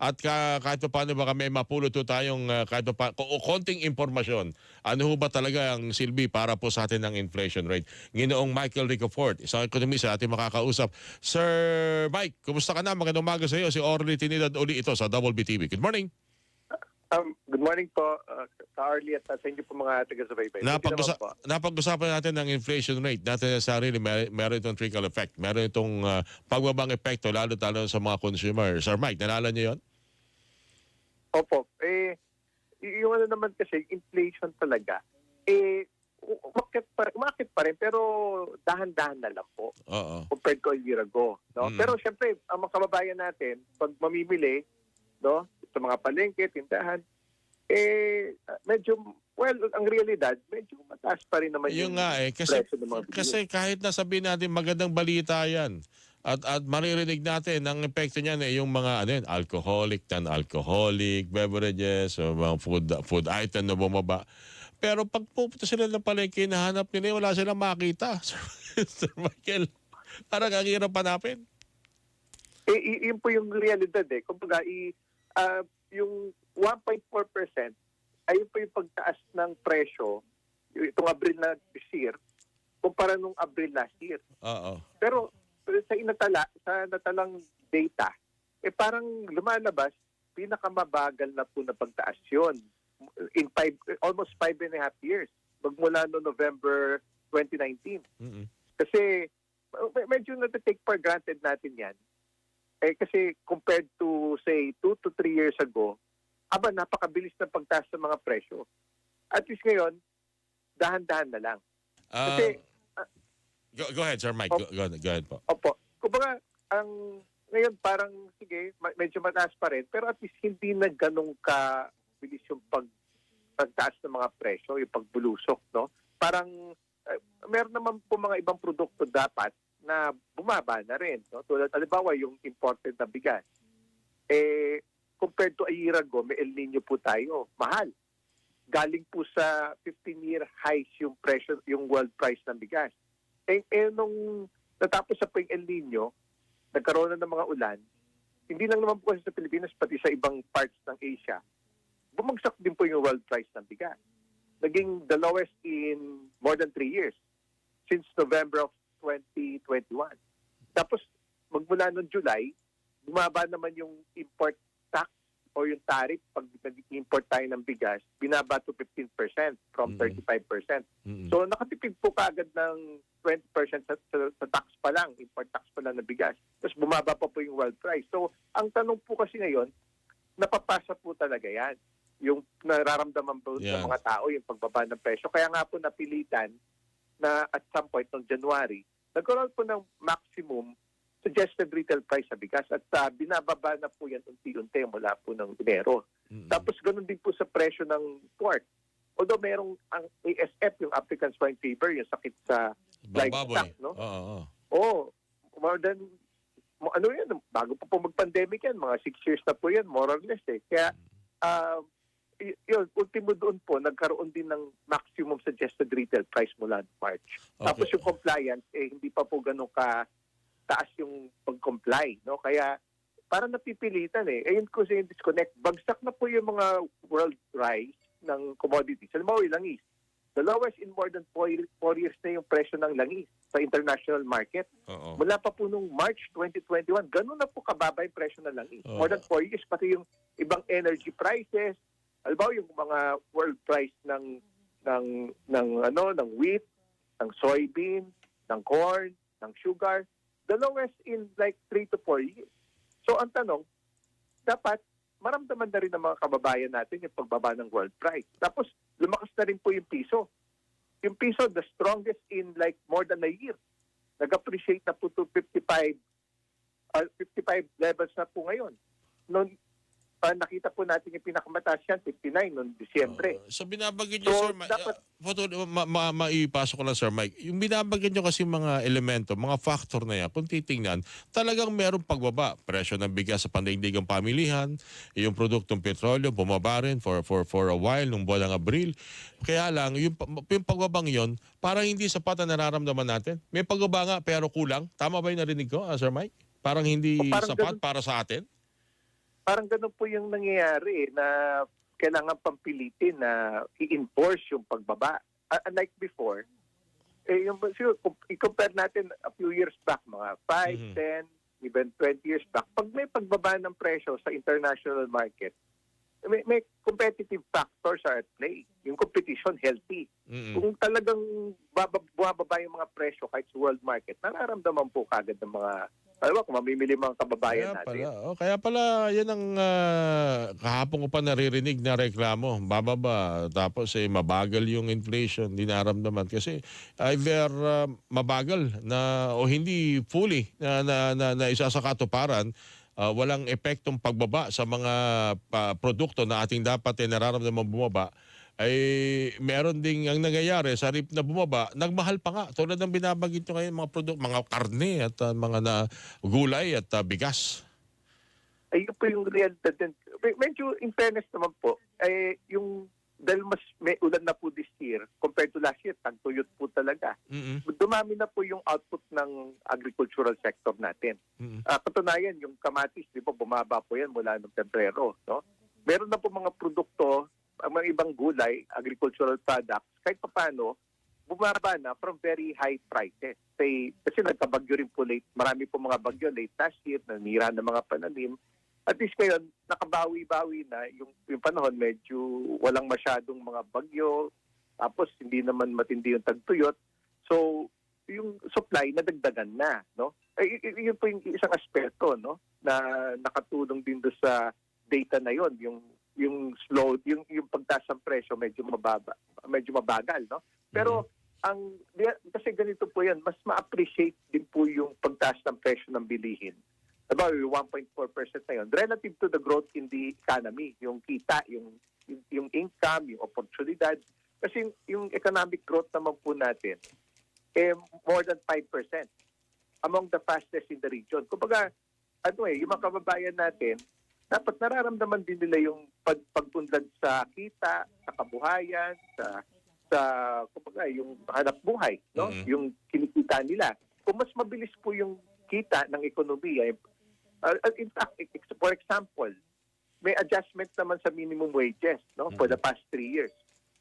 at ka, kahit pa paano baka may mapulot po tayong uh, kahit pa, pa, o konting impormasyon. Ano ho ba talaga ang silbi para po sa atin ng inflation rate? Ginoong Michael Ricofort, isang ekonomista ating makakausap. Sir Mike, kumusta ka na? Magandang umaga sa iyo. Si Orly Trinidad uli ito sa Double BTV. Good morning. Um, good morning po, uh, sa Arlie at sa inyo po mga taga-subaybay. Napag-usa- napag-usapan natin ng inflation rate. Natin sa sarili, mer- meron itong trickle effect. Meron itong uh, pagbabang epekto, lalo talo sa mga consumer. Sir Mike, nalala niyo yon? Opo. Eh, yung ano naman kasi, inflation talaga, eh, umakit pa, umakit pa rin, pero dahan-dahan na lang po Oo. compared to a year ago. No? Mm. Pero syempre, ang mga kababayan natin, pag mamimili, no, sa mga palengke, tindahan, eh, medyo, well, ang realidad, medyo mataas pa rin naman Yung yung nga eh, kasi, presyo ng mga kasi kahit nasabihin natin magandang balita yan, at at maririnig natin ang epekto niyan eh, yung mga ano yun, alcoholic, non-alcoholic beverages, o mga food food item na bumaba. Pero pag pupunta sila ng palengke, nahanap nila, wala silang makita. Sir Michael, parang ang hirap hanapin. Eh, yun po yung realidad eh. Kumbaga, i, ah, yung 1.4% ay yun po yung pagtaas ng presyo itong Abril na this year kumpara nung Abril last year. Oo. Pero pero sa inatala, sa natalang data, eh parang lumalabas, pinakamabagal na po na pagtaas yun in five, almost five and a half years magmula no November 2019. Mm-mm. Kasi me- medyo na-take for granted natin yan. Eh kasi compared to say 2 to 3 years ago, aba napakabilis ng pagtaas ng mga presyo. At least ngayon, dahan-dahan na lang. Ah, Kasi, go, go ahead, Sir Mike. Go, go, go ahead po. opo, kumbaga, ang ngayon parang, sige, medyo mataas pa rin, pero at least hindi na ganun ka-bilis yung pag, pagtaas ng mga presyo, yung pagbulusok, no? Parang, eh, meron naman po mga ibang produkto dapat na bumaba na rin. No? Tulad, halimbawa, yung imported na bigas. Eh, compared to a year ago, may El Nino po tayo. Mahal. Galing po sa 15-year highs yung presyo, yung world price ng bigas. Eh, eh nung natapos sa po yung El Nino, nagkaroon na ng mga ulan, hindi lang naman po kasi sa Pilipinas, pati sa ibang parts ng Asia, bumagsak din po yung world price ng bigas. Naging the lowest in more than three years since November of 2021. Tapos, magmula noong July, bumaba naman yung import o yung tariff pag nag-import tayo ng bigas, binaba to 15% from Mm. 35%. Mm-mm. So nakatipid po kaagad ng 20% sa, sa, sa tax pa lang, import tax pa lang na bigas. Tapos bumaba pa po yung world price. So ang tanong po kasi ngayon, napapasa po talaga yan. Yung nararamdaman po Yeah. ng mga tao, yung pagbaba ng presyo. Kaya nga po napilitan na at some point ng January, nagkaroon po ng maximum suggested retail price sa bigas at ah, binababa na po yan unti-unti mula po ng Enero. Mm-mm. Tapos ganun din po sa presyo ng pork. Although merong ang ASF, yung African Swine Fever, yung sakit sa livestock, no? Oo, oo. oh, more than ano yan, bago pa po mag-pandemic yan, mga six years na po yan, more or less eh. Kaya, uh, yun, ultimo doon po, nagkaroon din ng maximum suggested retail price mula March. Tapos Okay. yung compliance, eh, hindi pa po ganun ka taas yung pag-comply, no? Kaya, parang napipilitan eh. Ayun ko sa yung disconnect. Bagsak na po yung mga world price ng commodities. Alam mo, yung langis. The lowest in more than four, four years na yung presyo ng langis sa international market. Oo. Mula pa po nung March 2021, ganun na po kababa yung presyo ng langis. Oo. More than four years, pati yung ibang energy prices, albaw yung mga world price ng ng ng ano ng wheat, ng soybean, ng corn, ng sugar, the lowest in like 3 to 4 years. So ang tanong, dapat maramdaman na rin ng mga kababayan natin yung pagbaba ng world price. Tapos lumakas na rin po yung piso. Yung piso, the strongest in like more than a year. Nag-appreciate na po to 55 uh, 55 levels na po ngayon. Noon, uh, nakita po natin yung pinakamataas yan, 59 noong Disyembre. Uh, so binabanggit niyo, So, Sir Mike, dapat- uh, photo, ma, ma, maipasok ko lang, Sir Mike, yung binabanggit niyo kasi mga elemento, mga factor na yan, kung titingnan, talagang merong pagbaba. Presyo ng bigas sa pandaigdigang pamilihan, yung produktong petrolyo, bumaba rin for, for, for a while, nung buwan ng Abril. Kaya lang, yung, yung pagbabang yon parang hindi sapat na nararamdaman natin. May pagbaba nga, pero kulang. Tama ba yung narinig ko, ah, Sir Mike? Parang hindi O, parang sapat ganun. para sa atin? Parang ganun po yung nangyayari eh, na kailangan pampilitin na i-enforce yung pagbaba. Uh, unlike before, eh, yung, siguro, kung i-compare natin a few years back, mga 5, Mhm. 10, even 20 years back, pag may pagbaba ng presyo sa international market, may, may competitive factors are at play. Yung competition healthy. Mm-mm. Kung talagang babab- bumababa yung mga presyo kahit sa world market, nararamdaman po kagad ng mga, alam kung mamimili mga kababayan Kaya natin. pala, oh, kaya pala yan ang ah, kahapon ko pa naririnig na reklamo. Bababa, tapos eh, mabagal yung inflation, hindi naramdaman. Kasi either ah, mabagal na o hindi fully na, na, na, na isa sa katuparan, ah, walang epektong pagbaba sa mga pa- produkto na ating dapat eh, nararamdaman bumaba, ay meron ding ang nangyayari sa rip na bumaba, nagmahal pa nga. Tulad ng binabagit nyo ngayon, mga produkto, mga karne at ah, mga na gulay at ah, bigas. Ayun po yung realidad din. Me- Medyo in fairness naman po, eh, yung dahil mas may ulan na po this year compared to last year, tagtuyot po talaga. Mm-mm. Dumami na po yung output ng agricultural sector natin. Mm-mm. Ah, katunayan, yung kamatis, di ba, bumaba po yan mula noong Pebrero. No? Meron na po mga mga ibang gulay, agricultural products, kahit paano, bumaba na from very high prices. Say, kasi nagkabagyo rin po late, marami po mga bagyo late last year, nanira ng mga pananim. At least ngayon, nakabawi-bawi na yung, yung panahon, medyo walang masyadong mga bagyo, tapos hindi naman matindi yung tagtuyot. So, yung supply nadagdagan na, no? Eh, y- y- yun po yung isang aspeto, no? Na nakatulong din do sa data na yon, yung yung slow, yung yung pagtaas ng presyo medyo mababa, medyo mabagal, no? Pero ang di- kasi ganito po 'yan, mas ma-appreciate din po yung pagtaas ng presyo ng bilihin. Yung 1.4% na yun, relative to the growth in the economy, yung kita, yung, yung, yung income, yung oportunidad. Kasi yung, yung economic growth naman po natin, eh, more than 5% among the fastest in the region. Kumbaga, ano eh, yung mga kababayan natin, dapat nararamdaman din nila yung pag, pagpunlad sa kita, sa kabuhayan, sa sa kumbaga yung hanap buhay, no? Mhm. Yung kinikita nila. Kung mas mabilis po yung kita ng ekonomiya, eh, uh, in fact, ex- for example, may adjustment naman sa minimum wages, no? For the past three years.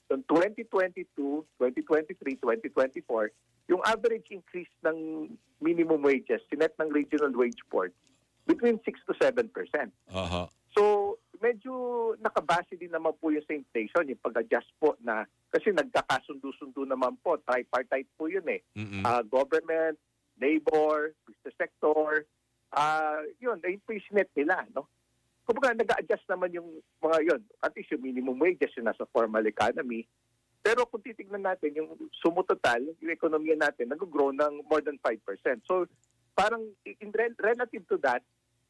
So 2022, 2023, 2024, yung average increase ng minimum wages, sinet ng Regional Wage Board, between 6 to 7 percent. Aha. So, medyo nakabase din naman po yung sa inflation, yung pag-adjust po na, kasi nagkakasundo-sundo naman po, tripartite po yun eh. Mm-mm. Ah, government, labor, business sector, ah yun, ayun po yung sinet nila, no? Kumbaga, nag-adjust naman yung mga yun. At least yung minimum wages yung nasa formal economy. Pero kung titignan natin, yung sumutotal, yung ekonomiya natin, nag-grow ng more than 5%. So, parang in rel- relative to that,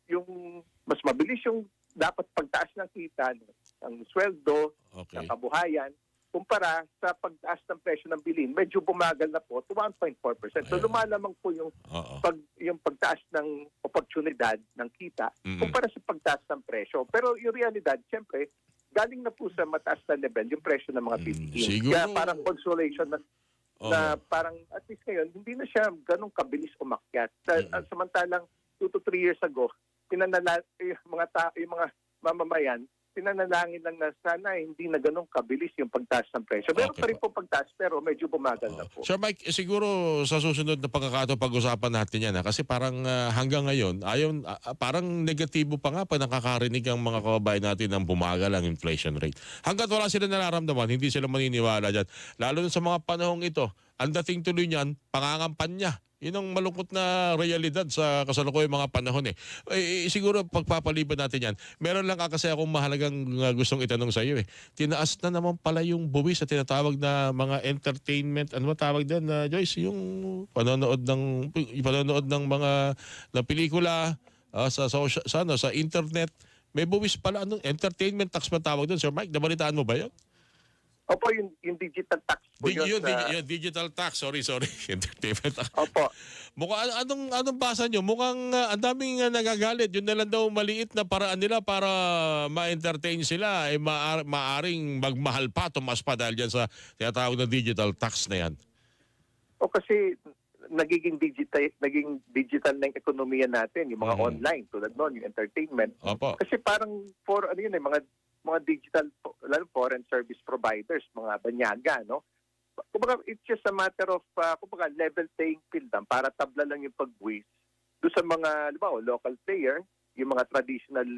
yung mas mabilis yung dapat pagtaas ng kita, ng sweldo, Okay. ng kabuhayan, kumpara sa pagtaas ng presyo ng bilhin, medyo bumagal na po to 1.4%. So lumalamang po yung Oo. pag yung pagtaas ng oportunidad ng kita Mm-mm. kumpara sa pagtaas ng presyo. Pero yung realidad, siyempre, galing na po sa mataas na level yung presyo ng mga Mm, bilihin. siguro- Kaya parang consolation na, Oo. na parang at least ngayon, hindi na siya ganong kabilis umakyat. Sa, Mm-mm. Samantalang 2 to 3 years ago, pinanala, yung mga ta, yung mga mamamayan, pinanalangin lang na sana hindi na ganong kabilis yung pagtaas ng presyo. Meron Okay pa rin po pagtaas pero medyo bumagal na Oo. po. Sir Mike, siguro sa susunod na pagkakataon pag-usapan natin yan. Ha? Kasi parang ah, hanggang ngayon, ayon, ah, ah, parang negatibo pa nga pag nakakarinig ang mga kababayan natin ng bumagal ang inflation rate. Hanggat wala sila nararamdaman, hindi sila maniniwala dyan. Lalo na sa mga panahong ito, ang dating tuloy niyan, pangangampanya. Yun ang malungkot na realidad sa kasalukuyang mga panahon eh. eh. eh, Siguro pagpapaliban natin yan, meron lang kasi akong mahalagang uh, gustong itanong sa iyo eh. Tinaas na naman pala yung buwis sa tinatawag na mga entertainment, ano tawag din na Joyce? Yung panonood ng panonood ng mga na pelikula ah, sa, sa, sa, ano, sa internet. May buwis pala. Ano, entertainment tax ba tawag doon? Sir Mike, nabalitaan mo ba yun? Opo, yung, yung digital tax po Di, yun. yun, sa- di- yun, digital tax. Sorry, sorry. entertainment tax. Opo. Mukha anong anong basa nyo? Mukhang ah, ang daming ah, nagagalit. Yun na lang daw maliit na paraan nila para ma-entertain sila ay maar- maaring magmahal pa tumas pa dahil diyan sa tinatawag na digital tax na yan. O kasi nagiging digital naging digital na yung ekonomiya natin, yung mga Mhm. online tulad noon, yung entertainment. Opo. Kasi parang for ano yun eh, mga mga digital lalo foreign service providers, mga banyaga, no? Kumbaga it's just a matter of uh, kumbaga level playing field lang para tabla lang yung pagbuwis do sa mga halimbawa, local player, yung mga traditional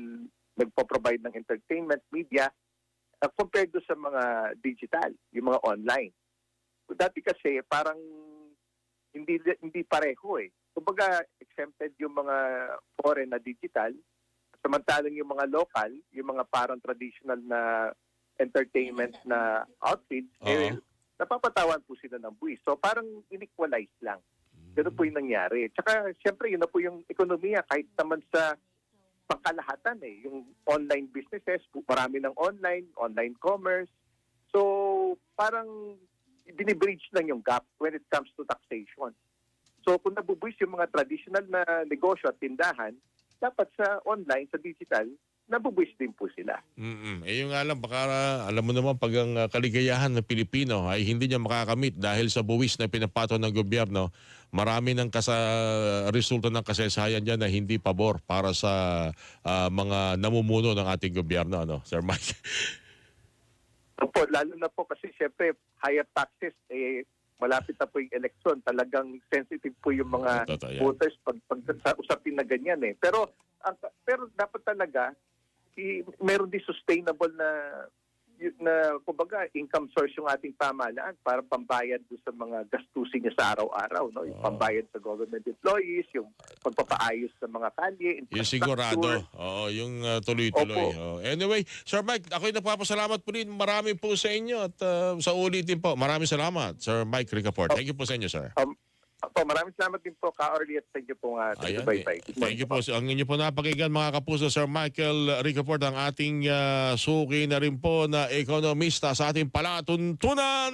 nagpo-provide ng entertainment media uh, compared do sa mga digital, yung mga online. Dati kasi parang hindi hindi pareho eh. Kumbaga exempted yung mga foreign na digital, samantalang yung mga local, yung mga parang traditional na entertainment na outfits, eh, Oo. napapatawan po sila ng buwis. So parang inequalize lang. Ganun po yung nangyari. Tsaka siyempre yun na po yung ekonomiya kahit naman sa pangkalahatan eh. Yung online businesses, marami ng online, online commerce. So parang binibridge lang yung gap when it comes to taxation. So kung nabubuwis yung mga traditional na negosyo at tindahan, dapat sa online, sa digital, nabubuwis din po sila. Mm-mm. Eh yung lang, baka alam mo naman pag ang uh, kaligayahan ng Pilipino ay hindi niya makakamit dahil sa buwis na pinapato ng gobyerno, marami ng kasa, resulta ng kasaysayan dyan na hindi pabor para sa ah, mga namumuno ng ating gobyerno, ano, Sir Mike? Opo, lalo na po kasi syempre higher taxes, eh, malapit na po yung election. Talagang sensitive po yung mga Totoo yan. voters pag, pag sa usapin na ganyan eh. Pero ang, pero dapat talaga i, meron din sustainable na na kumbaga income source yung ating pamahalaan para pambayad do sa mga gastusin niya sa araw-araw no yung pambayad sa government employees yung pagpapaayos sa mga kalye Yung sigurado. Oo, yung uh, tuloy-tuloy. Oo. Anyway, Sir Mike, ako'y nagpapasalamat po rin. Marami po sa inyo at uh, sa ulitin po. Maraming salamat, Sir Mike Ricaport. Thank you po sa inyo, sir. Opo, maraming salamat din po ka Orly at thank you po nga Ayan, bye eh. bye Thank you po. Ang inyo po napakinggan mga kapuso, Sir Michael Ricaport, ang ating uh, suki na rin po na ekonomista sa ating palatuntunan.